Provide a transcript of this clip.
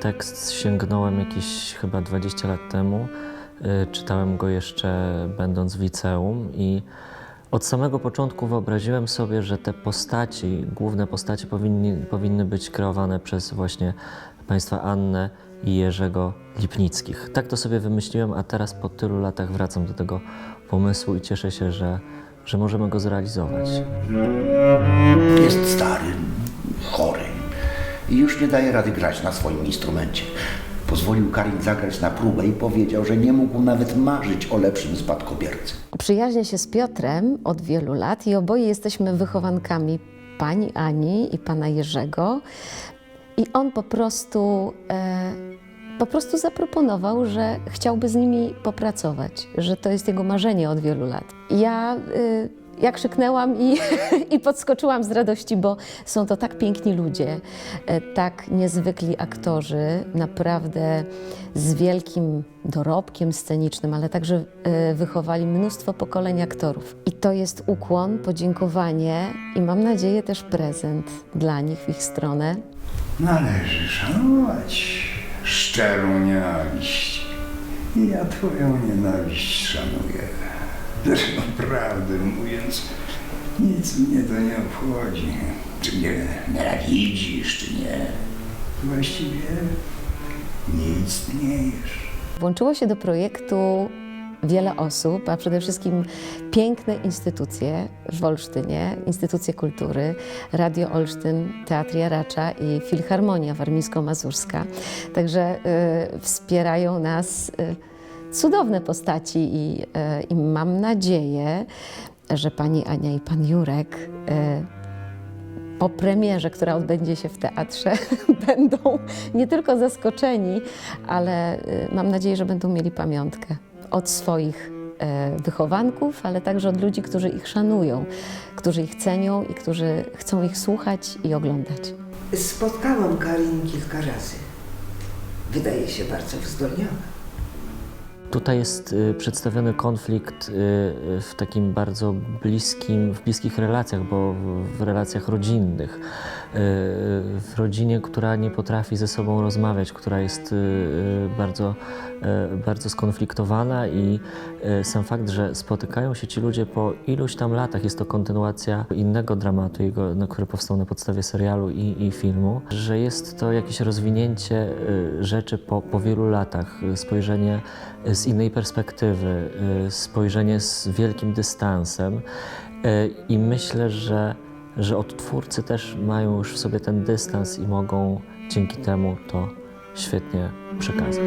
tekst sięgnąłem jakieś chyba 20 lat temu. Y, Czytałem go jeszcze będąc w liceum i od samego początku wyobraziłem sobie, że te postaci, główne postacie powinni, powinny być kreowane przez właśnie państwa Annę i Jerzego Lipnickich. Tak to sobie wymyśliłem, a teraz po tylu latach wracam do tego pomysłu i cieszę się, że, że możemy go zrealizować. Jest stary, i już nie daje rady grać na swoim instrumencie. Pozwolił Karin zagrać na próbę i powiedział, że nie mógł nawet marzyć o lepszym spadkobiercy. Przyjaźnię się z Piotrem od wielu lat i oboje jesteśmy wychowankami pani Ani i pana Jerzego. I on po prostu, e, po prostu zaproponował, że chciałby z nimi popracować, że to jest jego marzenie od wielu lat. Ja, y, ja krzyknęłam i, i podskoczyłam z radości, bo są to tak piękni ludzie, e, tak niezwykli aktorzy, naprawdę z wielkim dorobkiem scenicznym, ale także e, wychowali mnóstwo pokoleń aktorów. I to jest ukłon, podziękowanie i mam nadzieję też prezent dla nich w ich stronę. Należy szanować szczerą nienawiść. I ja twoją nienawiść szanuję. Zresztą prawdę mówiąc, nic mnie to nie obchodzi. Czy mnie nienawidzisz, czy nie. Właściwie nie istniejesz. Włączyło się do projektu wiele osób, a przede wszystkim piękne instytucje w Olsztynie, instytucje kultury, Radio Olsztyn, Teatr Jaracza i Filharmonia Warmińsko-Mazurska. Także y, wspierają nas y, cudowne postaci i, y, mam nadzieję, że pani Ania i pan Jurek y, po premierze, która odbędzie się w teatrze, będą nie tylko zaskoczeni, ale y, mam nadzieję, że będą mieli pamiątkę od swoich e, wychowanków, ale także od ludzi, którzy ich szanują, którzy ich cenią i którzy chcą ich słuchać i oglądać. Spotkałam Karin kilka razy. Wydaje się bardzo wzdolniała. Tutaj jest y, przedstawiony konflikt y, y, w takim bardzo bliskim, w bliskich relacjach, bo w- relacjach rodzinnych. W rodzinie, która nie potrafi ze sobą rozmawiać, która jest bardzo, bardzo skonfliktowana i sam fakt, że spotykają się ci ludzie po iluś tam latach, jest to kontynuacja innego dramatu, jego, na który powstał na podstawie serialu i, i filmu, że jest to jakieś rozwinięcie rzeczy po, po wielu latach, spojrzenie innej perspektywy, y, spojrzenie z wielkim dystansem. Y, I myślę, że, że odtwórcy też mają już w sobie ten dystans i mogą dzięki temu to świetnie przekazać.